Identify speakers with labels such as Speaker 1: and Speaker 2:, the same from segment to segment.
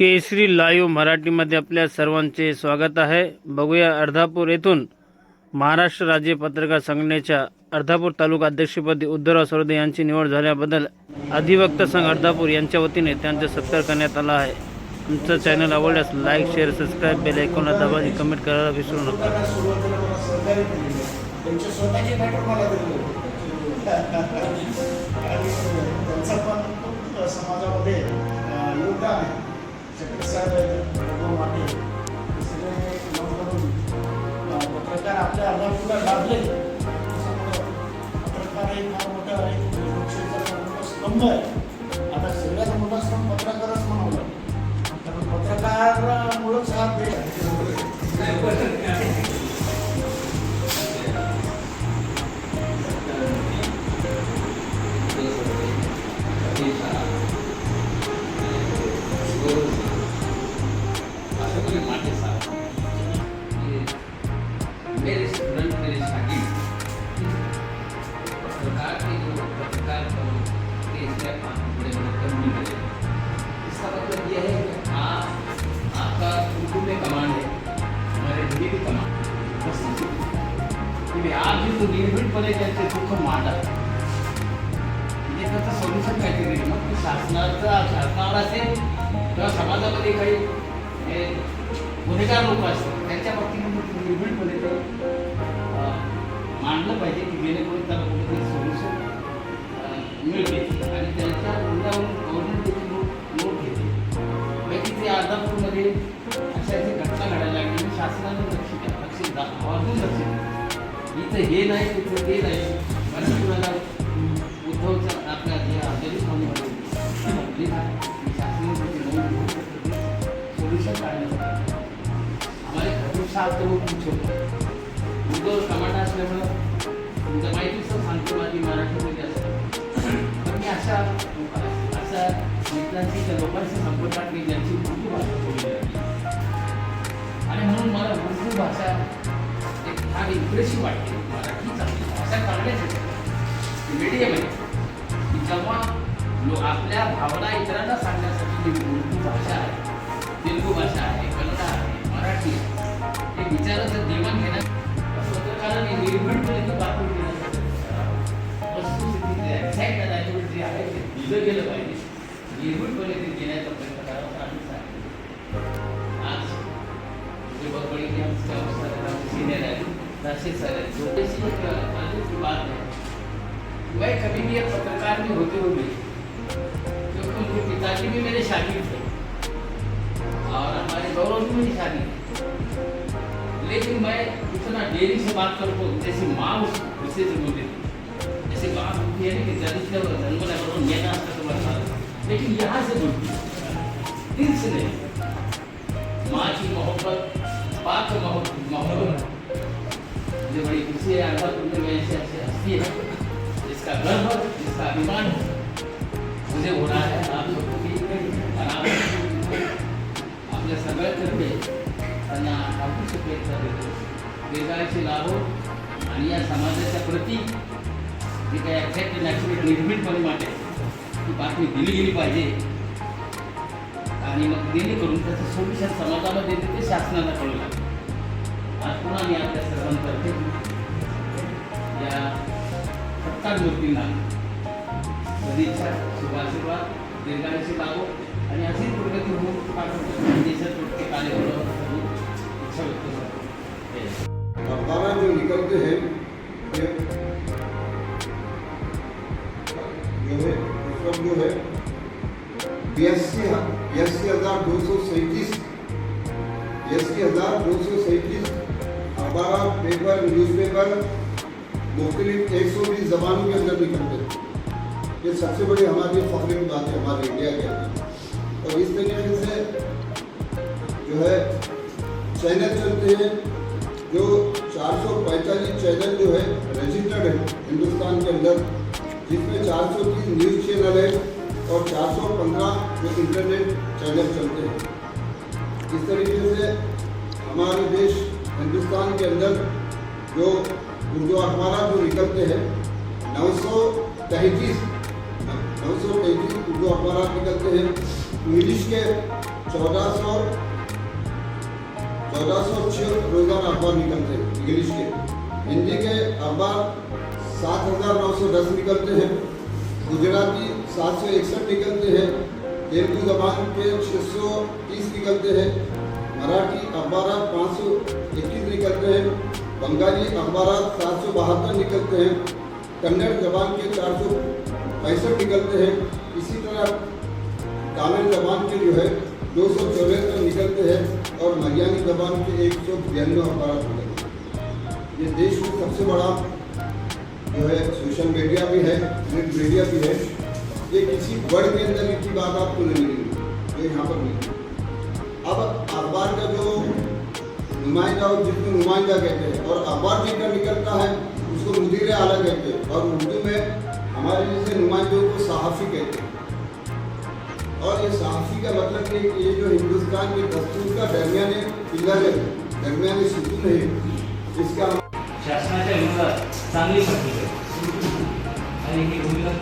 Speaker 1: केसरी live मराठीमध्ये आपल्या सर्वांचे स्वागत आहे. बघूया अर्धापूर येथून महाराष्ट्र राज्य पत्रकार संघटनेच्या अर्धापूर तालुका अध्यक्षपदी उद्धवराव सरोदे यांची निवड झाल्याबद्दल अधिवक्ता संघ अर्धापूर यांच्या वतीने त्यांचा सत्कार करण्यात आला आहे. आमचं चॅनल आवडल्यास लाईक शेअर सबस्क्राईब बेल ऐकून दाबाजी कमेंट करायला विसरू नका.
Speaker 2: समाजामध्ये योगदान आहे. पत्रकार आपल्या अर्धापूरला लाभले त्याच्यामुळे पत्रकार एक फार मोठा एक लोकशाहीचा फार मोठा स्तंभ आहे
Speaker 3: तुम्ही आज जो निर्भीडपणे त्यांचे दुःख मांडा. म्हणजे त्याचं सोल्युशन काहीतरी मग ते शासनाचं शासनावर असेल किंवा समाजामध्ये काही गुन्हेगार लोक असतात त्यांच्या बाबतीत मग निर्भीडपणे तर मांडलं पाहिजे की जेणेकरून त्याला कुठेतरी सोल्युशन मिळते आणि त्यांच्या मुद्द्यावरून गव्हर्नमेंट देखील नोट नोट घेते म्हणजे बाकी ते अर्धापूरमध्ये अशा अशी घटना घडायला लागली आणि लक्ष द्या लक्ष द्या. अजून लक्ष द्या इथं हे नाही तिथं ते नाही. असं कुणाला उद्धवचा आपल्या जे आदेश म्हणून सोल्युशन काढण्यासाठी हमारे घरकुल साहब तो वो पूछो. उद्धव टमाटा असल्यामुळं तुमच्या माहितीचं सांगतो माझी मराठीमध्ये असतं पण मी अशा अशा मित्रांशी त्या लोकांशी संपर्कात मी ज्यांची उर्दू भाषा बोलली आणि म्हणून मला उर्दू भाषा एक फार इम्प्रेसिव्ह वाटते. आपल्या भावना इतरांना सांगण्यासाठी जी उर्दू भाषा आहे. तेलुगू भाषा आहे कन्नड आहे मराठी आहे. हे विचाराचं देवाण घेण्यात. पत्रकारांनी निर्भीडपणे ती बातमी देण्याचं वस्तुस्थिती एक्झॅक्ट जे आहे ते दिलं गेलं पाहिजे. निर्भीडपणे ते देण्याचा प्रयत्न करावा आम्ही सांगितलं आज जो बड़बड़ी के हम सब सर बात है मैं कभी भी एक पत्रकार होते हुए उनके भी मेरे शागिर्द थे। और हमारे गौरव भी मेरी शागिर्द लेकिन मैं इतना देरी से बात करतो जैसे माँ उस उससे से बोलती जैसे बात होती है ना कि जन्म जन्मल्याबरोबर मेना असतं तुम्हाला लेकिन यहाँ से बोलती दिल से नहीं। माँ की मोहब्बत पाक मोहब्बत मोहब्बत। जो बड़ी खुशी है अल्लाह तुमने में ऐसे ऐसे हस्ती है। जिसका गर्व है, जिसका अभिमान है, मुझे हो रहा है। सगळ्यांतर्फे त्यांना ठाकूर शुभेच्छा देतो वेगाचे लाभो आणि या समाजाच्या प्रती जे काही ॲक्झॅक्ट नॅचरल निर्भीडपणे माटे ती बातमी दिली गेली पाहिजे. आणि मग जेणेकरून त्याचं सोल्युशन समाजामध्ये येते ते शासनाला कळू लागेल. आज पुन्हा मी आपल्या सर्वांतर्फे या सत्कार मूर्तींना सदिच्छा शुभाशीर्वाद दीर्घायुष्य लाभो. आणि प्रगती होऊन देशात प्रत्येक कार्य इच्छा व्यक्त करतो
Speaker 4: जो निकलते हैं जो है हज़ार दो सौ सैंतीस हज़ार दो सौ सैंतीस पेपर मुख्तलिफ़ एक सौ बीस जबानों के अंदर निकलते ये सबसे बड़ी हमारी फख्र की बात है, हमारे इंडिया के अंदर। इस से जो है चैनल चलते हैं, जो 445 चैनल जो है रजिस्टर्ड है हिंदुस्तान के अंदर, जिसमें 430 न्यूज़ चैनल है और 415 जो इंटरनेट चैनल चलते हैं। इस तरीके से हमारे देश हिंदुस्तान के अंदर जो उर्दू अखबार जो निकलते हैं, नौ सौ तैंतीस, नौ सौ तैंतीस उर्दू अखबार निकलते हैं इंग्लिश के चौदह सौ चौदह सौ छः रोज़ाना अखबार निकलते हैं इंग्लिश के। हिंदी के अखबार सात हज़ार नौ सौ दस निकलते हैं। गुजराती सात सौ इकसठ निकलते हैं। तेलुगु जबान के छः सौ तीस निकलते हैं। मराठी अखबार पाँच सौ इक्कीस निकलते हैं। बंगाली अखबार सात सौ बहत्तर निकलते हैं। कन्नड़ जबान के चार सौ पैंसठ निकलते हैं। इसी तरह तमिल जबान के जो है, दो सौ चौहत्तर निकलते हैं और मलयाली जबान के एक सौ बयानवे अखबार निकलते हैं। ये देश में सबसे बड़ा जो है सोशल मीडिया भी है प्रिंट मीडिया भी है। ये किसी वर्ड के अंदर इतनी बात आपको नहीं मिलेगी जो यहाँ पर मिलेगी अब अखबार का जो नुमाइंदा और जिसको नुमाइंदा कहते हैं, और अखबार जिनका निकलता है, उसको मुदीर आला कहते हैं। और उर्दू में हमारे जैसे नुमाइंदों को सहाफ़ी कहते हैं। और ये सहाफ़ी का मतलब ये कि ये जो हिंदुस्तान के दस्तूर का दरमियाने पिलर है दरमियाने सुकून है। इसका
Speaker 5: शासनाच्या विरोधात चांगली आहे. आणि ही भूमिका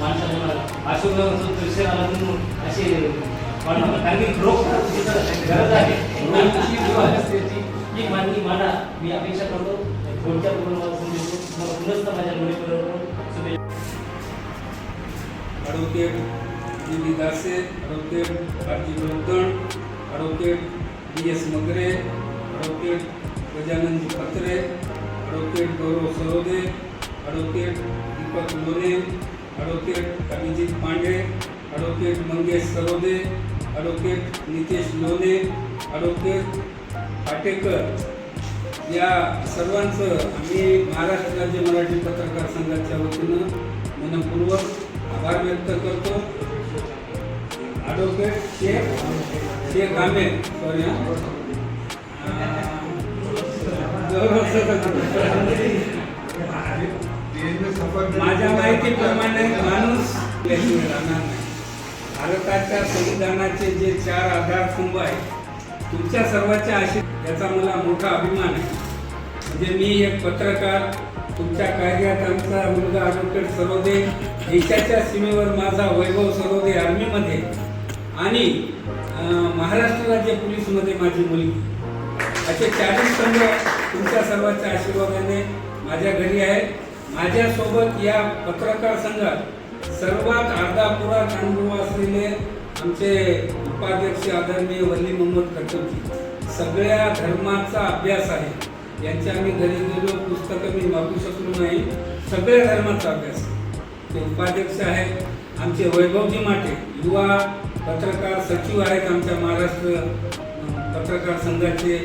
Speaker 5: माणसाने मला अशोक पैसे आला म्हणून असे कारण की तिथं गरज आहे. ही मानवी माना मी अपेक्षा करतो. मला पुनश्च माझ्या शुभेच्छा
Speaker 6: advocate D B Dase advocate Aarti Gautan advocate D S Magare advocate Gajananji Patre advocate Gaurav Sarode advocate Deepak Lone advocate Abhijit Pande advocate Mangesh Sarode advocate Nitesh Lone advocate Patekar या सर्वांचं आम्ही महाराष्ट्र राज्य मराठी पत्रकार संघाच्या वतीनं मनपूर्वक आभार व्यक्त करतो. ॲडव्होकेट शेख शेख आमेर सॉरी माझ्या माहितीप्रमाणे माणूस राहणार नाही. भारताच्या संविधानाचे जे चार आधारस्तंभ आहेत तुमच्या सर्वांच्या आशीर्वाद याचा मला मोठा अभिमान आहे. म्हणजे मी एक पत्रकार तुमच्या कायद्यात आमचा मुलगा ॲडव्होकेट सरोदे देशाच्या सीमेवर माझा वैभव सरोदे आर्मीमध्ये आणि महाराष्ट्र राज्य पोलीसमध्ये माझी मुलगी. असे चाळीस संघ तुमच्या सर्वांच्या आशीर्वादाने माझ्या घरी आहेत. माझ्यासोबत या पत्रकार संघात सर्वात अर्धापुरात अनुभव असलेले आमचे उपाध्यक्ष आदरणीय वल्ली मोहम्मद कटोजी सगळ्या धर्माचा अभ्यास आहे. यांच्या आम्ही घरी गेलो पुस्तकं मी मागू शकलो नाही. सगळ्या धर्माचा अभ्यास. ते उपाध्यक्ष आहेत आमचे वैभवजी माटे युवा पत्रकार सचिव आहेत आमच्या महाराष्ट्र पत्रकार संघाचे.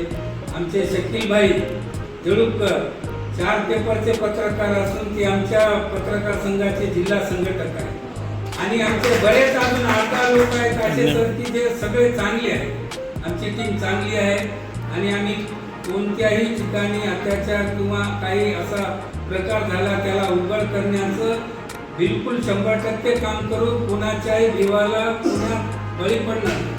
Speaker 6: आमचे शकीलभाई देळुपकर चार पेपरचे पत्रकार असून ते आमच्या पत्रकार संघाचे जिल्हा संघटक आहेत. आणि आमचे बरेच अजून आता लोक आहेत असे सर की जे सगळे चांगले आहेत. आमची टीम चांगली आहे. आणि आम्ही कोणत्याही ठिकाणी अत्याचार किंवा काही असा प्रकार झाला त्याला उघड करण्याचं बिलकुल शंभर टक्के काम करू कुणाच्याही जीवाला पुन्हा बळी पडणार नाही.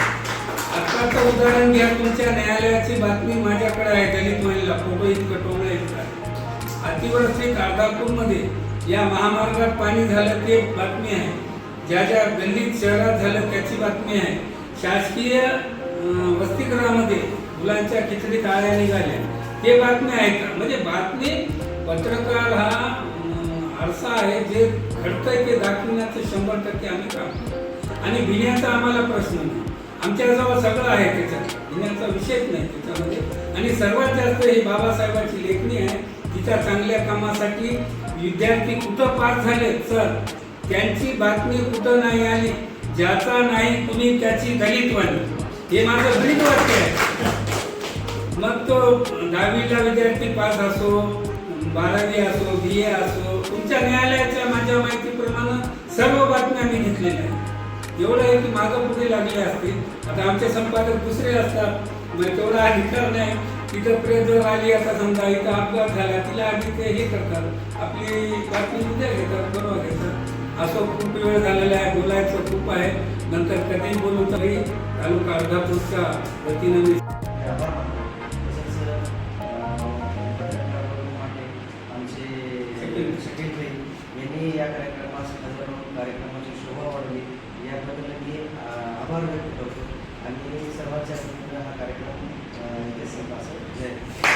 Speaker 6: आत्ताचं उदाहरण घ्या तुमच्या न्यायालयाची बातमी माझ्याकडे आहे दलित महिला फोटो इतकं टोंगळं इतकं अतिवृष्टी अर्धापूरमध्ये या महामार्गात पाणी झालं ते बातमी आहे. ज्या ज्या गल्लीत शहरात झालं त्याची बातमी आहे. शासकीय वसतिगृहामध्ये मुलांच्या खिचडीत आळ्या निघाल्या. ते बातमी ऐका म्हणजे बातमी पत्रकार हा आरसा आहे जे घडतंय ते दाखवण्याचं शंभर टक्के आम्ही काम करतो. आणि भिण्याचा आम्हाला प्रश्न नाही. आमच्याजवळ सगळं आहे त्याच्यात. भिण्याचा विषयच नाही त्याच्यामध्ये. आणि सर्वात जास्त ही बाबासाहेबांची लेखणी आहे. तिच्या चांगल्या कामासाठी विद्यार्थी कुठं पास झाले सर त्यांची बातमी कुठं नाही आली? ज्याचा नाही कुणी त्याची दलित वाढली. हे माझं ब्रीद वाक्य आहे. मग तो दहावीला विद्यार्थी पास असो बारावी असो बी ए असो तुमच्या न्यायालयाच्या माझ्या माहितीप्रमाणे सर्व बातम्या मी घेतलेल्या आहेत. एवढं आहे की मागं पुढे लागले असतील. आता आमचे संपादक दुसरे असतात. मग तेवढा अधिकार नाही. तिथं प्रेस जर आली आता समजा इथं अपघात झाला तिला आधी ते हे करतात. आपली बातमी उद्या घेतात बरोबर घेतात. असं खूप वेळ झालेला आहे बोलायचं खूप आहे. नंतर कधी बोलू तरी तालुका अर्धापूरच्या वतीनं मी
Speaker 7: कार्यक्रमास मी आभार व्यक्त करतो. आणि सर्वात जास्त हा कार्यक्रम अ, इथे संपास जय